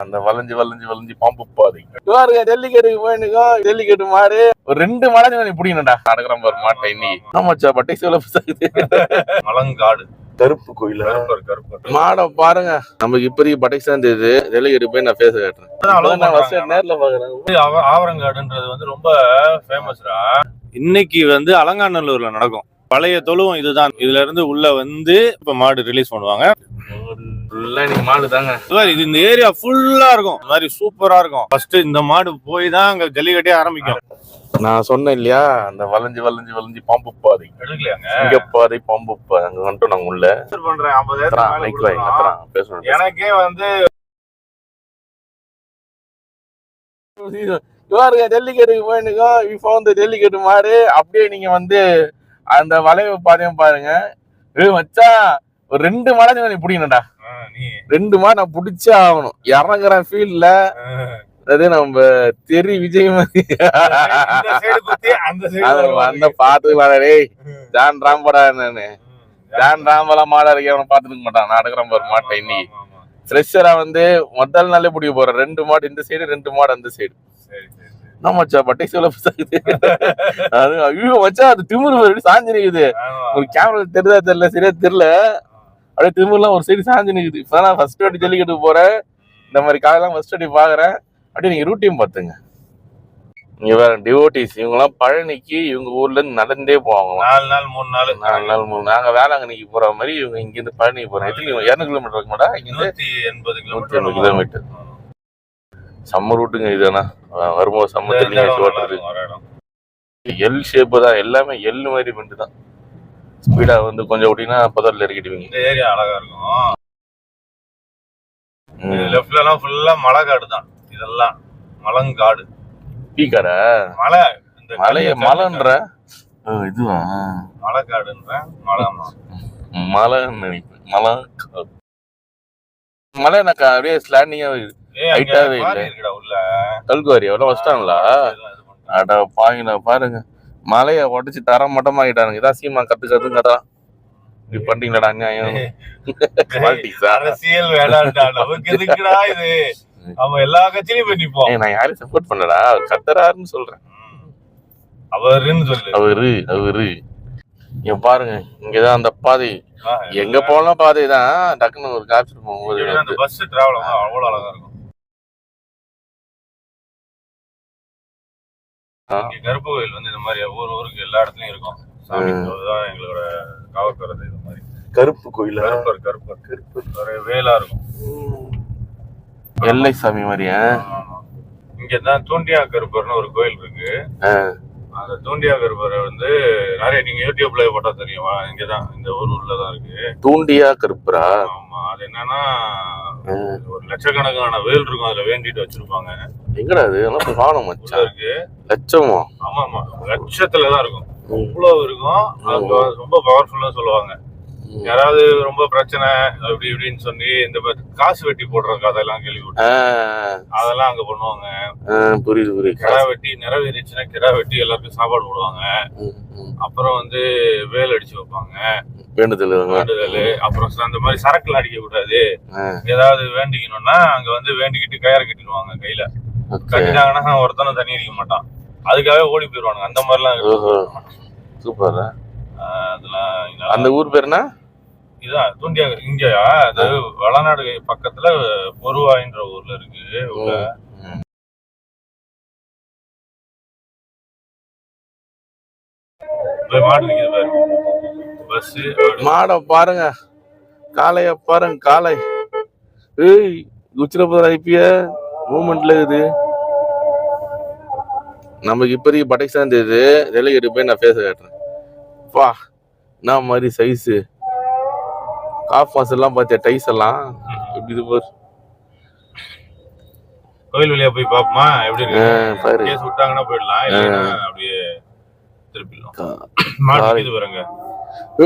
அந்த வளைஞ்சு வளைஞ்சு வளைஞ்சு பாம்பு பாதை பாருங்க ஜல்லிக்கட்டுக்கு போயிருக்கோம் ஜல்லிக்கட்டு மாடு. ஒரு ரெண்டு மாடு நீ பிடிக்கணும்டா நடக்கிறோம் பாரு மாட்டை இன்னைக்கு ஆமாச்சா பட்டை சிவல மலங்காடு. கருப்பு கோயில? மாடை பாருங்க. நமக்கு இப்போதைக்கு பட்டை சேர்ந்தது ஜல்லிக்கட்டு போய் நான் பேச காட்டுறேன். நேர்ல பாக்குறேன். ஆவ- ஆவரங்காடுன்றது வந்து ரொம்ப ஃபேமஸ்ரா இன்னைக்கு வந்து அலங்காநல்லூர்ல நடக்கும். பழைய தொழுவம் இதுதான். இதுல இருந்து உள்ள வந்து இப்ப மாடு ரிலீஸ் பண்ணுவாங்க. ஃபுல்லா நீ மாடு தாங்க. இது இந்த ஏரியா ஃபுல்லா இருக்கும். இந்த மாதிரி சூப்பரா இருக்கும். ஃபர்ஸ்ட் இந்த மாடு போய் தான் அங்க ஜல்லிக்கட்டே ஆரம்பிக்கும். நான் சொன்னேன் இல்லையா அந்த வளைஞ்சு வளைஞ்சு வளைஞ்சு பாம்பு பாதை இங்க பாதை பாம்பு பாதை அங்க வந்துட்டோம் நாங்க உள்ள. பண்றேன். பேசணும் எனக்கே வந்து பாருங்க ஜல்லிக்கட்டுக்கு போயிருக்கோம் இப்போ வந்து ஜல்லிக்கட்டு மாடு. அப்படியே நீங்க வந்து அந்த வளைவு பாதையும் பாருங்க. மச்சான் ஒரு ரெண்டு மாடை நீ பிடிக்கணும்டா. ரெண்டு மாடு நான் பிடிச்சே ஆகணும். இறங்குற ஃபீல்ட்ல அது நம்ம தெரி விஜய் மாதிரி. அந்த பாத்துக்கலாம் டேய் ஜான் ராம்படா நானு ஜான் ராம்பலா மாடா இருக்கே அவனை பாத்துக்க மாட்டான். நான் எடுக்கிறேன் பாரு மாட்டை இன்னைக்கு. ஃப்ரெஷரா வந்து முதல் நாளே பிடிக்க போறேன் ரெண்டு மாடு இந்த சைடு ரெண்டு மாடு அந்த சைடு. என்ன மச்சா பட்டை அது ஐயோ மச்சா அது திமிரு சாஞ்சு நிக்குது. ஒரு கேமரா தெரியுதா தெரியல சரியா தெரியல. அப்படியே திமிர்லாம் ஒரு சைடு சாஞ்சு நிக்குது. இப்பதான் நான் ஃபர்ஸ்ட் வாட்டி ஜல்லிக்கட்டு போறேன் இந்த மாதிரி காலையெல்லாம் ஃபர்ஸ்ட் வாட்டி பாக்குறேன். அப்படியே நீங்க ரூட்டையும் பாத்துங்க இங்க வேற டிவோட்டிஸ் இவங்கெல்லாம் பழனிக்கு இவங்க ஊர்ல இருந்து நடந்தே போவாங்க. நாலு நாள் மூணு நாள். நாலு நாள் மூணு நாங்க வேளாங்கண்ணிக்கு போற மாதிரி இவங்க இங்க இருந்து பழனிக்கு போறோம் எத்தனை இரநூறு கிலோமீட்டர் இருக்க மாட்டா இங்க இருந்து நூத்தி எண்பது கிலோமீட்டர் கிலோமீட்டர் சம்ம ரூட்டுங்க இதுனா வரும்போது சம்ம நல்லா ஓட்டுறது. எல் ஷேப்பு தான். எல்லாமே எல் மாதிரி பண்ணிட்டு தான் ஸ்பீடா வந்து கொஞ்சம் ஓட்டினா புதர்ல இறக்கிடுவீங்க. இந்த ஏரியா அழகா இருக்கும். லெஃப்ட்ல எல்லாம் ஃபுல்லா மலை காடு தான். இதெல்லாம் மலங்காடு. பீக்காரா? மலை இந்த மலைய மலைன்ற? இதுவா? மலை ஆமா. மலைன்னு நினைப்பேன். மலை மலை எனக்கு அப்படியே ஸ்லாண்டிங்கா ஏய், அங்க ஹைட்டாவே பாறை இல்ல. இருக்குடா உள்ள. கல்குவாரி எவ்வளோ வச்சிட்டாங்களா. அட பாருங்க பாருங்க. மலைய உடைச்சு தர மட்டமாக்கிட்டானுங்க. இதான் சீமா கத்து கத்து கதா இப்படி பண்றீங்களாடா அநியாயம் Politics-ஆ? அரசியல் வேணாம்டா நமக்கு எதுக்குடா இது? அவன் எல்லா நிப்போம். ஏய், நான் யாரையும் சப்போர்ட் பண்ணலடா. அவர் கத்துறாருன்னு சொல்றேன். அவருன்னு சொல்லு. அவரு அவரு. இங்க பாருங்க இங்கதான் அந்த பாதை. எங்க போனாலும் பாதை தான் டக்குன்னு ஒரு இங்க அந்த பஸ் டிராவல் அவ்வளவு அழகா இருக்கும். இங்க கருப்பு கோயில் வந்து இந்த மாதிரி ஒவ்வொரு ஊருக்கு எல்லா இடத்துலயும் இருக்கும். சாமி தான் எங்களோட காவக்கறது இது மாதிரி. கருப்பு கோயில? கருப்பர் கருப்பர். கருப்பு. வேலா இருக்கும். எல்லை சாமி மாதிரியா. இங்க தான் தூண்டியா கருப்பர்னு ஒரு கோயில் இருக்கு. அந்த தூண்டியா கருப்பரை வந்து நிறைய நீங்க யூடியூப்ல போட்டா தெரியும். இங்கதான் இந்த ஊர் உள்ள தான் இருக்கு. தூண்டியா கருப்புரா? ஆமா அது என்னன்னா. ஒரு லட்சக்கணக்கான வேல் இருக்கும். அதுல வேண்டிட்டு வச்சிருப்பாங்க. எங்கடா அது எல்லாம் போய் காணும் மச்சான். இருக்கு. லட்சமா? ஆமா ஆமா லட்சத்துல தான் இருக்கும். ம். இவ்வளவு இருக்கும். அது ரொம்ப பவர்ஃபுல்லா சொல்லுவாங்க. யாராவது ரொம்ப பிரச்சனை அப்படி இப்படின்னு சொல்லி இந்த காசு வெட்டி போடுற கதையெல்லாம் கேள்விப்பட்டேன் அதெல்லாம் அங்க பண்ணுவாங்க. புரியுது புரியுது. கிடா வெட்டி நிறைவேறிச்சுன்னா கிடா வெட்டி எல்லாருக்கும் சாப்பாடு போடுவாங்க. அப்புறம் வந்து வேல் அடிச்சு வைப்பாங்க. வேண்டுதல். வேண்டுதல். அப்புறம் அந்த மாதிரி சரக்குலாம் அடிக்க கூடாது. ஏதாவது வேண்டிக்கணும்னா அங்க வந்து வேண்டிக்கிட்டு கயிறு கட்டிடுவாங்க கையில. கட்டிட்டாங்கன்னா ஒருத்தனும் தண்ணி அடிக்க மாட்டான். அதுக்காக ஓடி போயிடுவானுங்க அந்த மாதிரிலாம் சூப்பர். அதெல்லாம் அந்த ஊர் பேர் என்ன இதான் தூண்டியா இங்கயா? அது வளநாடு பக்கத்துல பொருவாயின்ற ஊர்ல இருக்கு. உள்ள. மாடு நிக்குது பாரு. பஸ் மாடை பாருங்க. காளைய பாருங்க காளை. ஏய் உச்சிரபுரம் ஐபிய. மூமெண்ட்ல இருக்குது. நமக்கு இப்போதைக்கு பட்டை சேர்ந்தது ரெலிகேட்டு போய் நான் பேச காட்டுறேன். வா என்ன மாதிரி சைஸு காஃப் மாஸ் எல்லாம் பார்த்தியா? டைஸ் எல்லாம்? எப்படி இது பாரு? கோயில் வழியா போய் பாப்போமா எப்படி கேஸ் விட்டாங்கன்னா போயிடலாம். அப்படியே திருப்பிடலாம். நிக்குது பாருங்க.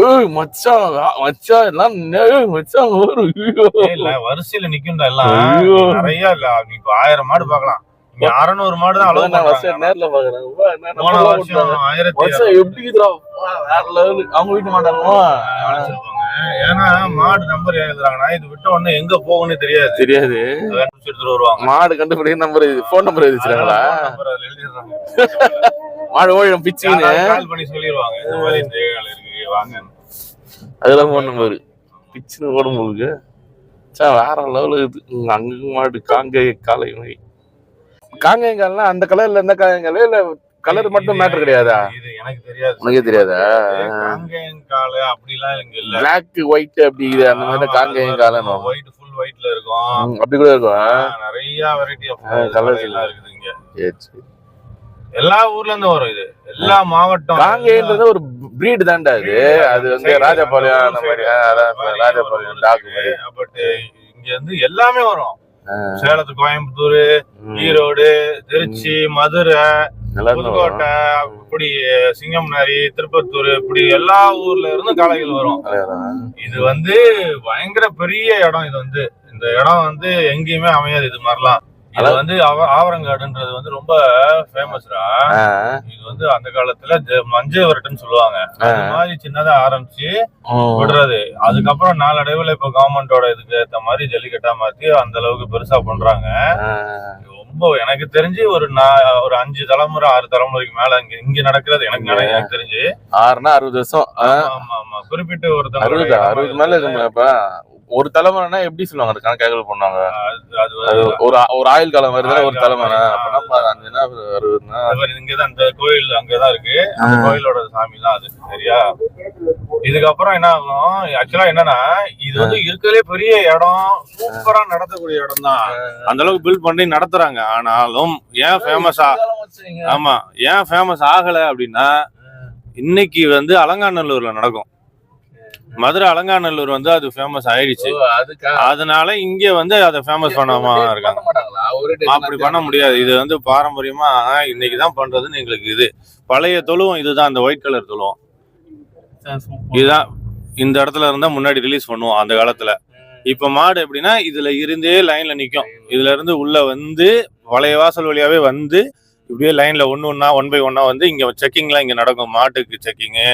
ஏய் மச்சான் மச்சான் எல்லாம் ஏய், மச்சான் ஒரு இல்ல வரிசையில நிக்கும்டா எல்லாம். நிறைய இல்ல நீ ஆயிரம் மாடு பாக்கலாம். இங்க அறுநூறு மாடு தான் நான் அளவு வருஷம் நேர்ல பாக்குறேன். போன எப்படி வேற. அவங்க வீட்டு மாட்டாங்களா ஏன்னா மாடு நம்பர் எழுதுறாங்கன்னா இது விட்ட உடனே எங்க போகும்னு தெரியாது. தெரியாது. எடுத்துட்டு வருவாங்க. மாடு கண்டுபிடி நம்பர் ஃபோன் நம்பர் எழுதிடுறாங்க. மாடு ஓடிடும் பிச்சின்னு கால் பண்ணி சொல்லிடுவாங்க இந்த மாதிரி இந்த வாங்க. அதெல்லாம் ஃபோன் நம்பர் பிச்சுன்னு ஓடும் உங்களுக்கு சா வேற லெவலில் இது. உங்க அங்க மாடு காங்கேய காலை நோய் காங்கேயங்கால்னா அந்த கலர்ல இருந்த காங்கேயங்கால இல்ல கலர் மட்டும் மேட்டர் கிடையாதா? இது எனக்கு தெரியாது. உனக்கே தெரியாதா? காங்கேயங்காலு அப்படிலாம் இங்க இல்ல. பிளாக் ஒயிட் அப்படி இது அந்த மாதிரி காங்கேயங்காலம் ஒயிட் ஃபுல் ஒயிட்ல இருக்கும். அப்படி கூட இருக்கும் நிறைய வெரைட்டி ஆஃப் colours எல்லாம் இருக்குது இங்க. சரி, சரி. எல்லா ஊர்ல இருந்து வரும் இது. எல்லா மாவட்டம் காங்கேயன்றது ஒரு பிரீடு தான்டா அது அது வந்து ராஜபாளையம் அந்த மாதிரி ராஜபாளையம் டாக் மாதிரி. பட் இங்க இருந்து எல்லாமே வரும். சேலத்து கோயம்புத்தூர். ஈரோடு திருச்சி மதுரை. புதுக்கோட்டை இப்படி சிங்கம்னாரி திருப்பத்தூர் இப்படி எல்லா ஊர்ல இருந்து காளைகள் வரும். இது வந்து பயங்கர பெரிய இடம் இது வந்து. இந்த இடம் வந்து எங்கேயுமே அமையாது இது மாதிரிலாம். இது வந்து ஆவ- ஆவரங்காடுன்றது வந்து ரொம்ப ஃபேமஸ்ரா இது வந்து அந்த காலத்துல மஞ்சள் வரட்டுன்னு சொல்லுவாங்க. அது மாதிரி சின்னதா ஆரம்பிச்சு. விடுறது. அதுக்கப்புறம் நாளடைவுல இப்ப கவர்மெண்டோட இதுக்கு ஏத்த மாதிரி ஜல்லிக்கட்டா மாத்தி அந்த அளவுக்கு பெருசா பண்றாங்க. ரொம்ப எனக்கு தெரிஞ்சு ஒரு ஒரு அஞ்சு தலைமுறை ஆறு தலைமுறைக்கு மேல இங்க இங்க நடக்கிறது எனக்கு எனக்கு தெரிஞ்சு. ஆறுனா அறுபது வருஷம். ஆமா ஆமா குறிப்பிட்ட ஒருத்தவங்க அறுபது அறுபது மேல ஒரு தலைமுறைனா எப்படி சொல்லுவாங்க? அது கணக்காக பண்ணுவாங்க. அது அது அது ஒரு ஒரு ஆயுள் காலம் வருதுல ஒரு தலைமுறை. அது மாதிரி இங்கதான் இந்த கோயில் அங்கதான் இருக்கு. அந்த கோயிலோட சாமி தான் அது சரியா? இதுக்கப்புறம் என்ன ஆகும்? ஆக்சுவலா என்னன்னா இது வந்து இருக்கிறதுலே பெரிய இடம். சூப்பரா நடத்தக்கூடிய இடம் தான் அந்த அளவுக்கு பில்ட் பண்ணி நடத்துறாங்க. ஆனாலும் ஏன் ஃபேமஸா ஆமா ஏன் ஃபேமஸ் ஆகல அப்படின்னா இன்னைக்கு வந்து அலங்காநல்லூர்ல நடக்கும். மதுரை அலங்காநல்லூர் வந்து அது ஃபேமஸ் ஆயிடுச்சு. அதனால இங்க வந்து அதை ஃபேமஸ் பண்ணாம இருக்காங்க. அப்படி பண்ண முடியாது. இது வந்து பாரம்பரியமா இன்னைக்கு தான் பண்றதுன்னு எங்களுக்கு இது. பழைய தொழுவம் இதுதான் அந்த ஒயிட் கலர் தொழுவம். இதுதான் இந்த இடத்துல இருந்தா முன்னாடி ரிலீஸ் பண்ணுவோம் அந்த காலத்துல. இப்ப மாடு எப்படின்னா இதுல இருந்தே லைன்ல நிக்கும். இதுல இருந்து உள்ள வந்து பழைய வாசல் வழியாவே வந்து இப்படியே லைன்ல ஒண்ணு ஒண்ணா ஒன் பை ஒன்னா வந்து இங்க செக்கிங்லாம் இங்க நடக்கும். மாட்டுக்கு செக்கிங்கு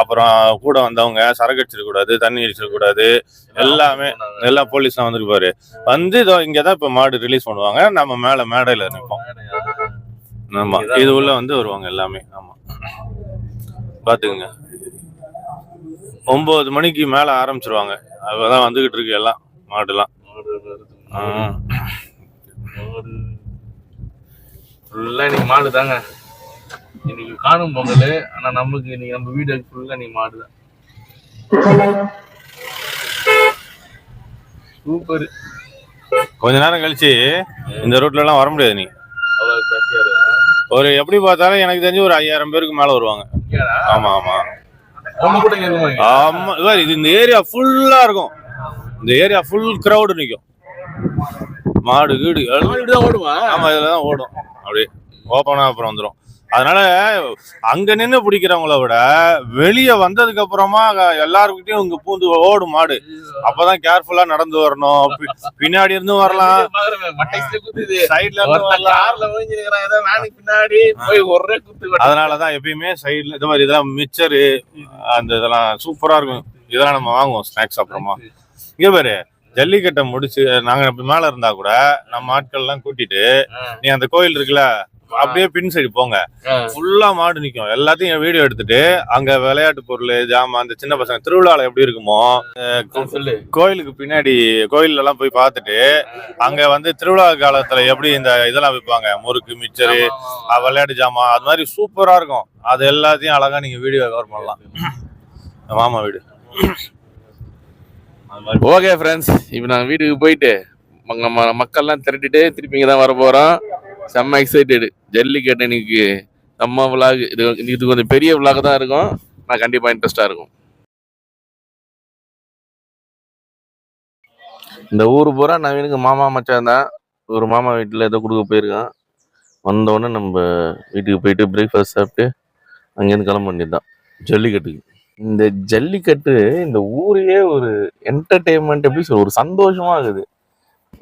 அப்புறம் கூட வந்தவங்க சரக்கு அடிச்சிடக்கூடாது தண்ணி அடிச்சிடக்கூடாது எல்லாமே எல்லாம் போலீஸ்லாம் வந்துருப்பாரு வந்து இதோ இங்கதான் இப்ப மாடு ரிலீஸ் பண்ணுவாங்க. நம்ம மேல மேடையில நிற்போம் ஆமா இது உள்ள வந்து வருவாங்க எல்லாமே. ஆமா. பாத்துக்குங்க. ஒன்பது மணிக்கு மேல ஆரம்பிச்சிருவாங்க. அப்பதான் வந்துகிட்டு இருக்கு எல்லாம் மாடுலாம். ஆ. ஃபுல்லா இன்னைக்கு மாடு தாங்க. இன்னைக்கு காணும் பொங்கல். ஆனா நமக்கு இன்னைக்கு நம்ம வீடு ஃபுல்லா நீ மாடு தான். சூப்பர். கொஞ்ச நேரம் கழிச்சு இந்த ரூட்ல எல்லாம் வர முடியாது நீ. ஒரு எப்படி பார்த்தாலும் எனக்கு தெரிஞ்சு ஒரு ஐயாயிரம் பேருக்கு மேல வருவாங்க. ஆமா ஆமா. ஆமா இது இந்த ஏரியா ஃபுல்லா இருக்கும். இந்த ஏரியா ஃபுல் கிரவுடு நிக்கும். மாடு கீடு இப்படிதான் ஓடுமா? ஆமா இதுல தான் ஓடும். அப்படியே ஓப்பனா அப்புறம் வந்துடும் அதனால அங்க நின்னு பிடிக்கிறவங்கள விட வெளிய வந்ததுக்கு அப்புறமா எல்லாருக்கிட்டையும் இங்க பூந்து ஓடும் மாடு. அப்பதான் கேர்ஃபுல்லா நடந்து வரணும். பின்னாடி இருந்தும் வரலாம். சைட்ல. அதனாலதான் எப்பயுமே சைடுல இந்த மாதிரி இதெல்லாம் மிச்சரு அந்த இதெல்லாம் சூப்பரா இருக்கும். இதெல்லாம் நம்ம வாங்குவோம் ஸ்நாக்ஸ் அப்புறமா. இங்க பாரு ஜல்லிக்கட்டை முடிச்சு நாங்க இப்ப மேல இருந்தா கூட நம்ம ஆட்கள் எல்லாம் கூட்டிட்டு நீ அந்த கோயில் இருக்குல்ல அப்படியே பின் சைடு போங்க. ஃபுல்லா மாடு நிக்கும். எல்லாத்தையும் வீடியோ எடுத்துட்டு அங்க விளையாட்டு பொருள் ஜாமான் அந்த சின்ன பசங்க திருவிழால எப்படி இருக்குமோ கோயிலுக்கு பின்னாடி கோயில்ல எல்லாம் போய் பார்த்துட்டு அங்க வந்து திருவிழா காலத்துல எப்படி இந்த இதெல்லாம் விற்பாங்க முறுக்கு மிச்சரு விளையாட்டு ஜாமான் அது மாதிரி சூப்பரா இருக்கும். அது எல்லாத்தையும் அழகா நீங்க வீடியோ கவர் பண்ணலாம். மாமா வீடு. ஓகே ஃப்ரெண்ட்ஸ் இப்போ நான் வீட்டுக்கு போயிட்டு ம- நம்ம மக்கள்லாம் திரட்டிட்டு திருப்பி இங்கே தான் வர போகிறோம் செம்ம எக்ஸைட்டடு ஜல்லிக்கட்டு இன்னைக்கு நம்ம விளாக் இது இது கொஞ்சம் பெரிய விளாக் தான் இருக்கும். நான் கண்டிப்பாக இன்ட்ரெஸ்ட்டாக இருக்கும். இந்த ஊர் பூரா நவீனுக்கு மாமா மச்சான் தான். ஒரு மாமா வீட்டில் ஏதோ கொடுக்க போயிருக்கான். வந்தோடனே நம்ம வீட்டுக்கு போயிட்டு பிரேக்ஃபாஸ்ட் சாப்பிட்டு அங்கேருந்து கிளம்ப வேண்டியது தான் ஜல்லிக்கட்டுக்கு இந்த ஜல்லிக்கட்டு இந்த ஊரையே ஒரு என்டர்டெயின்மெண்ட் எப்படி சொல்ற ஒரு சந்தோஷமா இருக்குது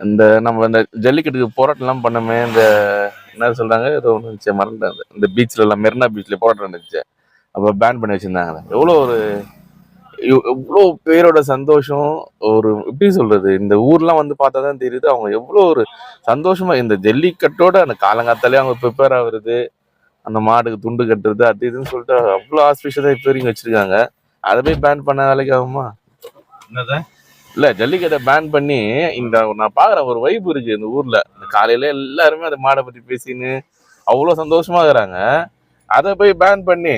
இந்த நம்ம இந்த ஜல்லிக்கட்டுக்கு போராட்டம்லாம் பண்ணமே இந்த என்ன சொல்றாங்க? ஏதோ ஒன்று இருந்துச்சு மறந்துட்டேன். இந்த பீச்ல எல்லாம் மெரினா பீச்ல போராட்டம் இருந்துச்சு அப்போ பேன் பண்ணி வச்சிருந்தாங்க. எவ்வளோ ஒரு எவ்வளோ பேரோட சந்தோஷம் ஒரு எப்படி சொல்றது? இந்த ஊர்லாம் வந்து பார்த்தா தான் தெரியுது. அவங்க எவ்வளோ ஒரு சந்தோஷமா இந்த ஜல்லிக்கட்டோட அந்த காலங்காத்தாலே அவங்க ப்ரிப்பேர் ஆகுறது அந்த மாடுக்கு துண்டு கட்டுறது அது இதுன்னு சொல்லிட்டு அவ்வளோ ஆஸ்பிஷியஸாக இப்போ வரைக்கும் வச்சிருக்காங்க. அதை போய் பேன் பண்ண வேலைக்கு ஆகுமா? என்னது? இல்ல ஜல்லிக்கட்டை பேன் பண்ணி இந்த நான் பாக்குறேன் ஒரு வைப் இருக்கு இந்த ஊர்ல. இந்த காலையில எல்லாருமே அந்த மாடை பத்தி பேசின்னு அவ்வளோ சந்தோஷமா இருக்கிறாங்க. அதை போய் பேன் பண்ணி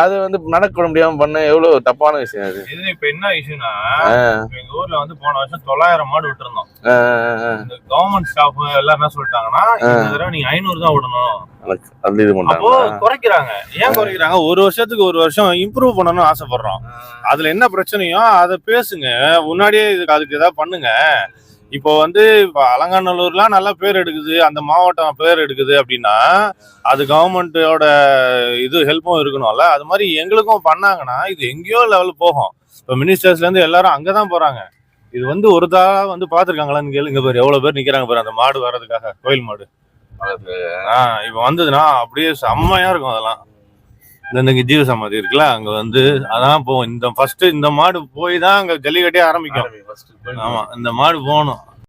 அது வந்து நடக்க முடியாம பண்ண எவ்வளவு தப்பான விஷயம் அது. இது இப்ப என்ன இஷ்யூனா எங்க ஊர்ல வந்து போன வருஷம் தொள்ளாயிரம் மாடு விட்டுருந்தோம். இந்த கவர்மெண்ட் ஸ்டாஃப் எல்லாம் என்ன சொல்லிட்டாங்கன்னா இந்த தடவை நீங்க ஐநூறு தான் விடணும். இது பண்ணாங்க குறைக்கிறாங்க. ஏன் குறைக்கிறாங்க? ஒரு வருஷத்துக்கு ஒரு வருஷம் இம்ப்ரூவ் பண்ணணும்னு ஆசைப்படுறோம். அதுல என்ன பிரச்சனையோ அதை பேசுங்க. முன்னாடியே இதுக்கு அதுக்கு ஏதாவது பண்ணுங்க. இப்போ வந்து இப்போ அலங்காநல்லூர்லாம் நல்ல பேர் எடுக்குது அந்த மாவட்டம் பேர் எடுக்குது அப்படின்னா அது கவர்மெண்ட்டோட இது ஹெல்ப்பும் இருக்கணும்ல. அது மாதிரி எங்களுக்கும் பண்ணாங்கன்னா இது எங்கேயோ லெவல் போகும். இப்போ மினிஸ்டர்ஸ்ல இருந்து எல்லாரும் அங்கதான் போறாங்க. இது வந்து ஒரு தா வந்து பாத்துருக்காங்களான்னு கேளுங்க பேர். எவ்வளவு பேர் நிக்கிறாங்க பாரு அந்த மாடு வர்றதுக்காக கோயில் மாடு. ஆஹ் இப்ப வந்ததுன்னா அப்படியே செம்மையா இருக்கும் அதெல்லாம். இந்த ஜீவ சமாதி இருக்குல்ல அங்க வந்து அதான் போகும் இந்த ஃபர்ஸ்ட் இந்த மாடு போய் தான் அங்க ஜல்லிக்கட்டே ஆரம்பிக்கும். ஆமா இந்த மாடு போகணும்.